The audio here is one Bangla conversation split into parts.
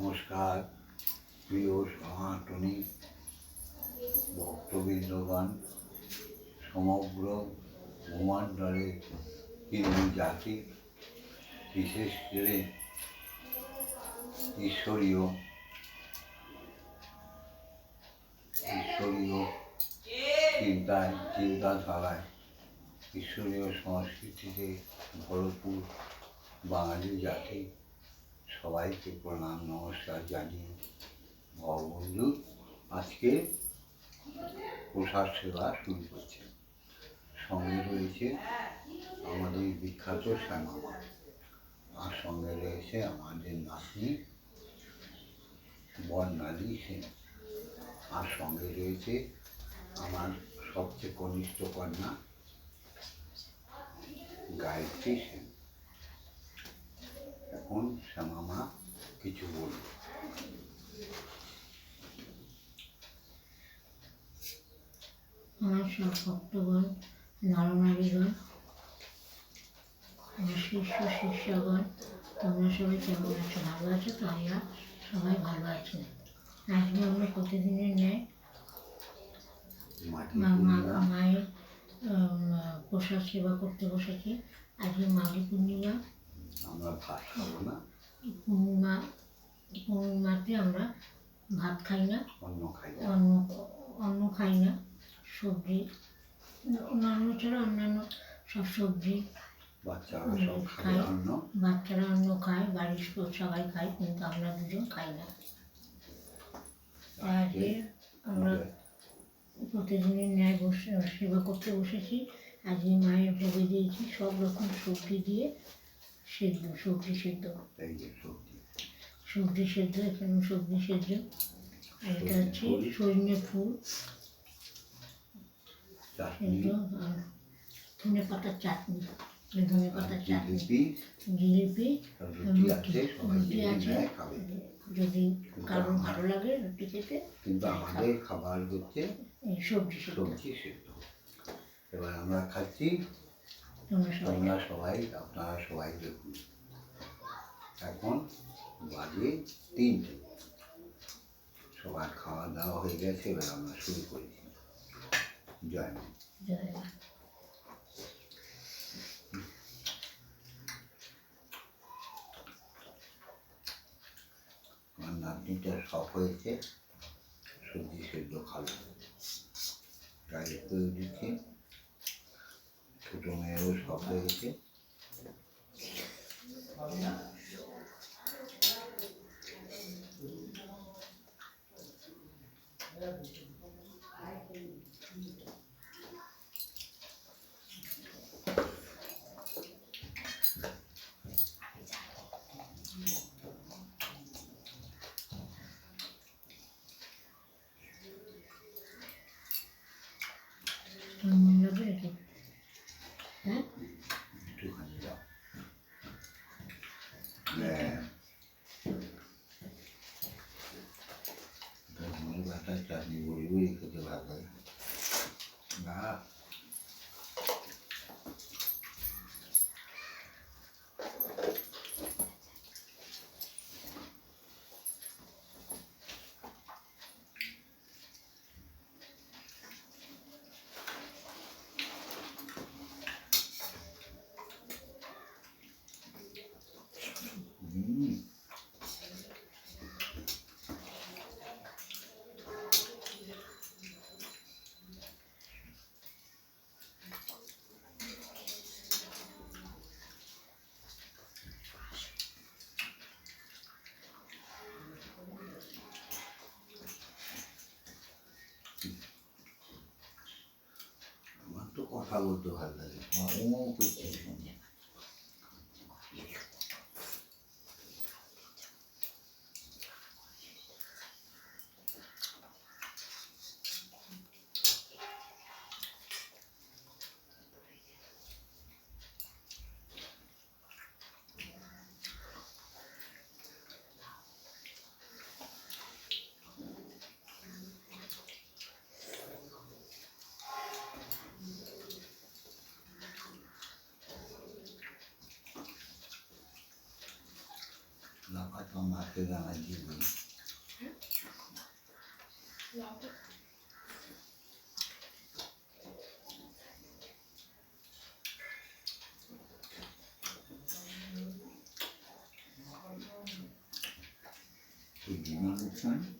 নমস্কার, প্রিয় সনাতনী ভক্তবৃন্দগণ, সমগ্র ভূমণ্ডলের হিন্দু জাতি, বিশেষ করে ঈশ্বরীয় ঈশ্বরীয় চিন্তায়, চিন্তাধারায়, ঈশ্বরীয় সংস্কৃতিতে ভরপুর বাঙালি জাতি। সবাইকে প্রণাম, নমস্কার জানিয়ে ভগবন্ধু আজকে প্রসাদ সেবা শুরু করছে। সঙ্গে রয়েছে আমাদের বিখ্যাত শ্যামামা। আর সঙ্গে রয়েছে আমাদের নাতনি বর্ণালী সেন। আর সঙ্গে রয়েছে আমার সবচেয়ে কনিষ্ঠ কন্যা, গায়ত্রী সেন। এখন শ্যামামা কিছু বলবে। আমার সব ভক্তগণ নরনারীগণ আমার শিষ্য শিষ্যগণ তোমরা সবাই কেমন আছো? ভালো আছো? তো আমরা সবাই ভালো আছি। আজকে আমরা প্রতিদিনের ন্যায় মায়ের প্রসাদ সেবা করতে বসেছি। আজকে মাঘী পূর্ণিমা। আমরা ভাত খাব না পূর্ণিমা পূর্ণিমাতে আমরা ভাত খাই না অন্য খাই না। অন্ন অন্ন খাই না সবজি। অন্যান্য ছাড়া অন্যান্য সব সবজি বাচ্চারা সব অন্ন। খায় বাড়ির সবাই খায় কিন্তু আমরা দুজন খাই না। আজকে আমরা প্রতিদিনের ন্যায় বসে সেবা করতে বসেছি। আজকে মায়ের ভোগে দিয়েছি সব রকম সবজি দিয়ে। সেদ্ধ সবজি সেদ্ধ। এই যে সবজি। সবজি সেদ্ধ এখানে সবজি সেদ্ধ। আর এটা হচ্ছে সজনে ফুল। সেদ্ধ আর ধনে পাতার চাটনি। ধনে পাতার চাটনি। জিলিপি। রুটি আছে যদি কারোর ভালো লাগে রুটি খেতে কিন্তু আমাদের খাবার হচ্ছে সবজি সবজি সেদ্ধ। এবার আমরা খাচ্ছি তোমরা সবাই আপনারা সবাই দেখুন এখন বাজে তিনটে সবার খাওয়া দাওয়া হয়ে গেছে এবার আমরা শুরু করেছি জয় মা জয় মা। আমার নাতনিটা সব হয়েছে সবজি সেদ্ধ খাবে গাড়ি করে দিচ্ছি ছোটো মেয়েও সব হয়েছে কেমন লাগে এটা হ্যাঁ একটুখানি দাও হ্যাঁ ধনে পাতার চাটনি বড়ি বড়ি খেতে ভালো লাগে না হুম আমার তো কথা বলতে ভালো লাগে ও করছে শুনে আজকে জানা দিবি এই দিনই বুঝছেন এই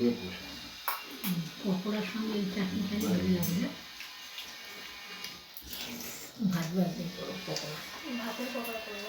না হুম, পকোড়ার সঙ্গে এই চাটনিটা ভালো লাগে না ভাত পকোড়া। ভাতের পকোড়া করব।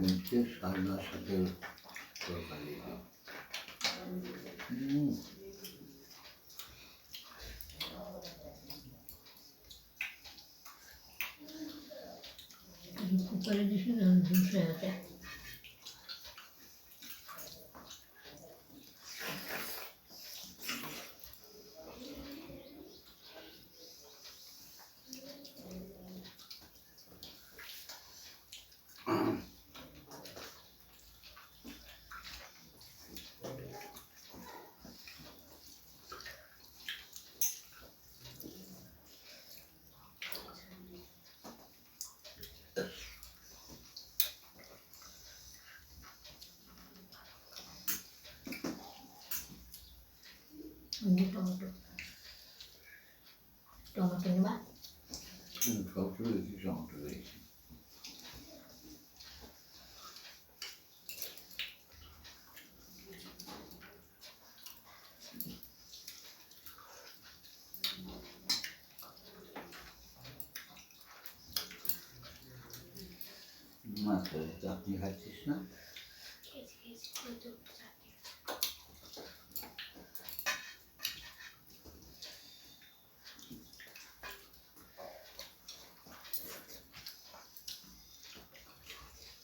হচ্ছে সালনার সাথে তরকারি হুম এই কুকারে দিছি না জুস হয়ে গেছে ini টমেটো টমেটো নেবা সব রয়েছে টমেটো রয়েছে মাছ চাটনি খাচ্ছিস না খেয়েছি খেয়েছি ওই তো চাটনি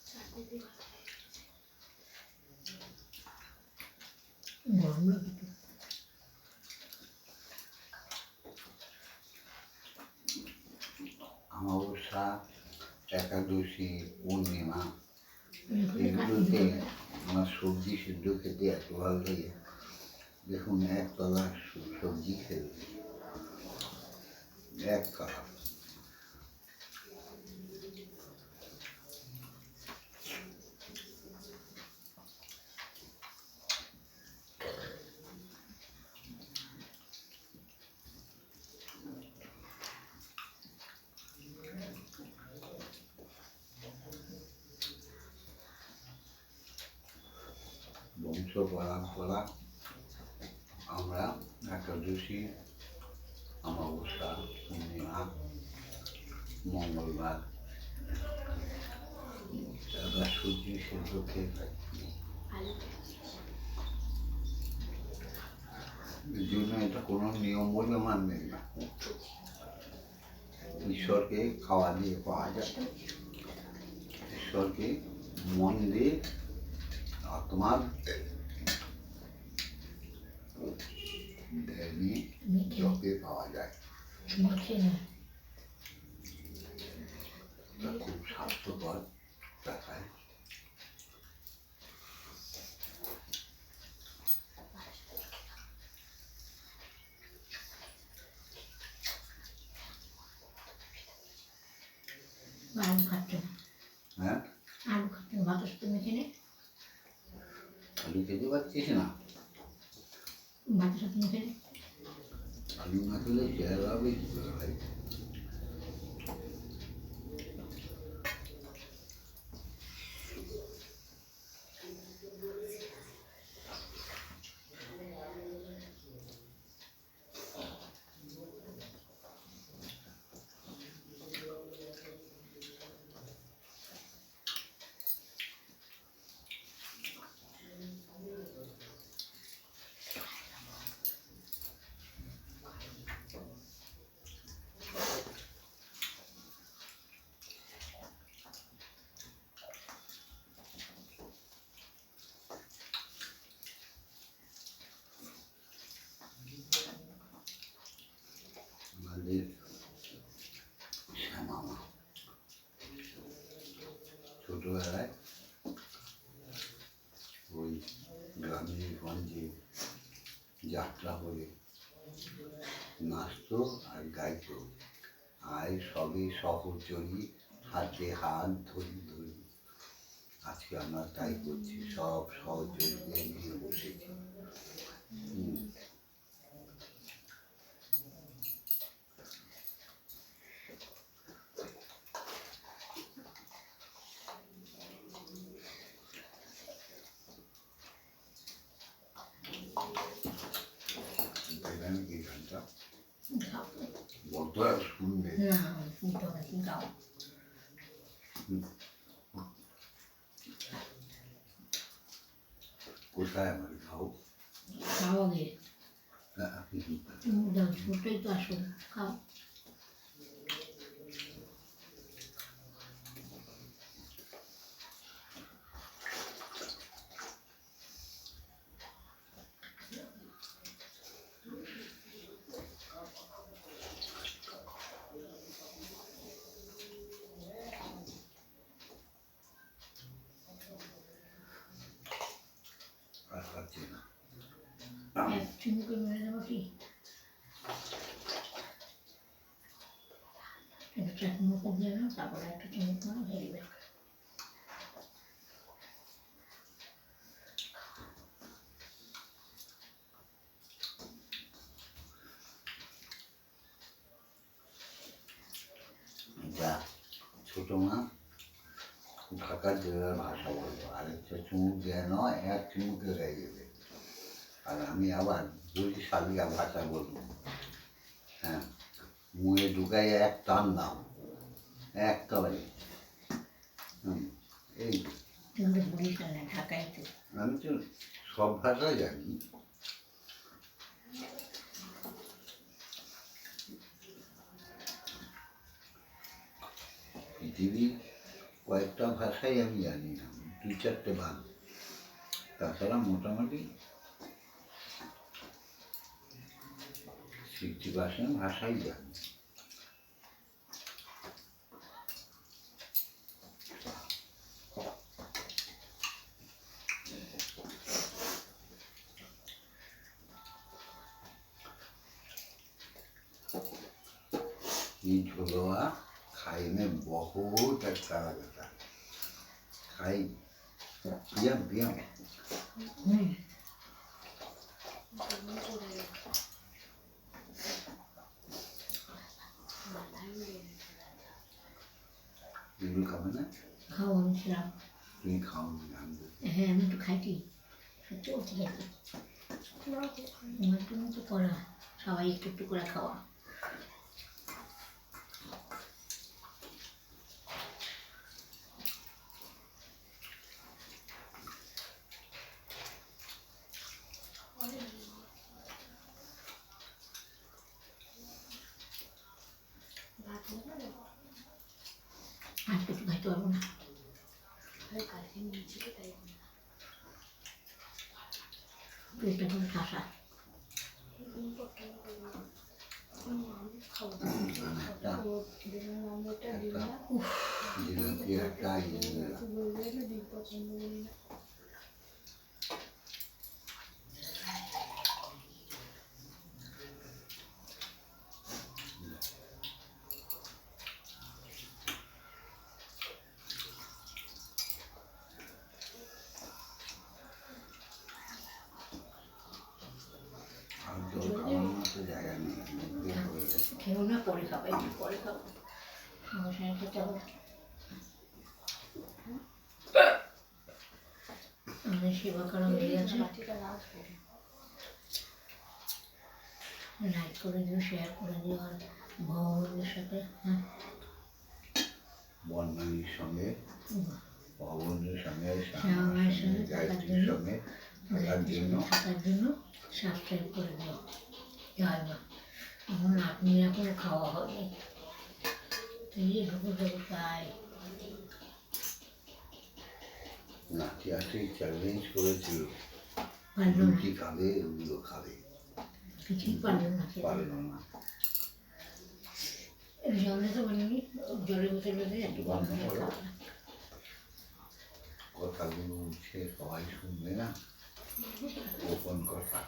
চাটনি দিয়ে ভালো লাগে। গরম লাগে তো অমাবস্যা একাদশী পূর্ণিমা এগুলোতে আমার সবজি সিদ্ধ খেতে এত ভালো লাগে। দেখুন এক তলা সবজি খেতে একতলা বংশ পরম্পরা আমরা একাদশী অমাবস্যা পূর্ণিমা, মঙ্গলবার। সূর্যি সেদ্ধ খেয়ে থাকি জন্য এটা কোনো নিয়ম বলে মানবে না। ঈশ্বরকে খাওয়া দিয়ে পাওয়া যায়। ঈশ্বরকে মন দিয়ে আত্মার ধ্যানে জপে পাওয়া যায় খুব স্বাস্থ্যকর দেখায় আলু খাচ্ছে হ্যাঁ আলু খাচ্ছে না ভাতের সাথে মেখে নে আলু খেতে পারছিস না ভাতের সাথে মেখে নে আলু না খেলে চেহারা হবে কি করে ভাই আমাদের শ্যামামা ছোটবেলায় ওই গ্রামে গঞ্জে যাত্রা হলে নাচতো আর গাইতো। আর সবে সহচরী, হাতে হাত ধরি ধরি। আজকে আমরা তাই করছি, সব সহচরীদের নিয়ে বসেছি হুম। দেখলেন কি গানটা খাও বড্ড শুনবে না শুনতে হবে তুমি খাও কোথায় আমার খাও খাও আগে হ্যাঁ, আপনি কি করেন? তুমি দাও ছোটোই তো আসল খাও আর পাচ্ছি না এক চুমুকে মেরে দেবো কি একটা চাটমুখো দিয়ে নাও তারপরে একটা চুমুক মারো হয়ে যাবে যা ছোট মা ঢাকার জেলার ভাষা বলব। আরেকটা চুমুক দেয় নয় এক চুমুকে হয়ে যাবে আর আমি আবার বরিশালিয়া ভাষা বলব। হ্যাঁ মুয়ে ঢুকাই এক টান দাও। এক তলায় হুম এই আমি তো সব ভাষা জানি। পৃথিবীর কয়েকটা ভাষাই আমি জানি না দুই চারটে ভাগ তাছাড়া মোটামুটি সিক্সটি পার্সেন্ট ভাষাই জানি এগুলো খাবে না খাও আমি খেলাম তুমি খাও আমি হ্যাঁ আমি তো খাইছি সত্যি বলতে গেছি না, তো খাই। তোমার জন্য তো করা সবাই একটু একটু করে খাওয়া ভাত নেবে না? আর কিছু খাইতে পারব না আরে কালকে নিয়েছিল তাই বললাম। পেটটা কোনো ঠাসা এরকম করতে হবে না। হুম, আমি খাব। একটা ও ডিমের অমলেটটা দিই না। জিলাপি একটা তো বলবে না ডিম পছন্দ করি না। আর জল খাওয়ার মতো জায়গা নেই মুখে পড়ে গেছে খেও না পরে খাব পরে সেবা করা হয়ে গেছে। করে। লাইক করে দিও শেয়ার করে দিও আর ভগবানের সাথে হ্যাঁ। বর্ণালীর সঙ্গে সঙ্গে শ্যামার সঙ্গে গায়ত্রীর জন্য সঙ্গে থাকার জন্য। সাবস্ক্রাইব করে দিও। জয় মা। এখন আপনি এখন খাওয়া হয়নি তুই ঢুকু ঢুকু পাই নাচে আসে চ্যালেঞ্জ করেছিল রুটি খাবে ওগুলো খাবে কিছুই পারল না জলে তো জলের বোতল একটু কথাগুলো উঠছে সবাই শুনবে না গোপন কথা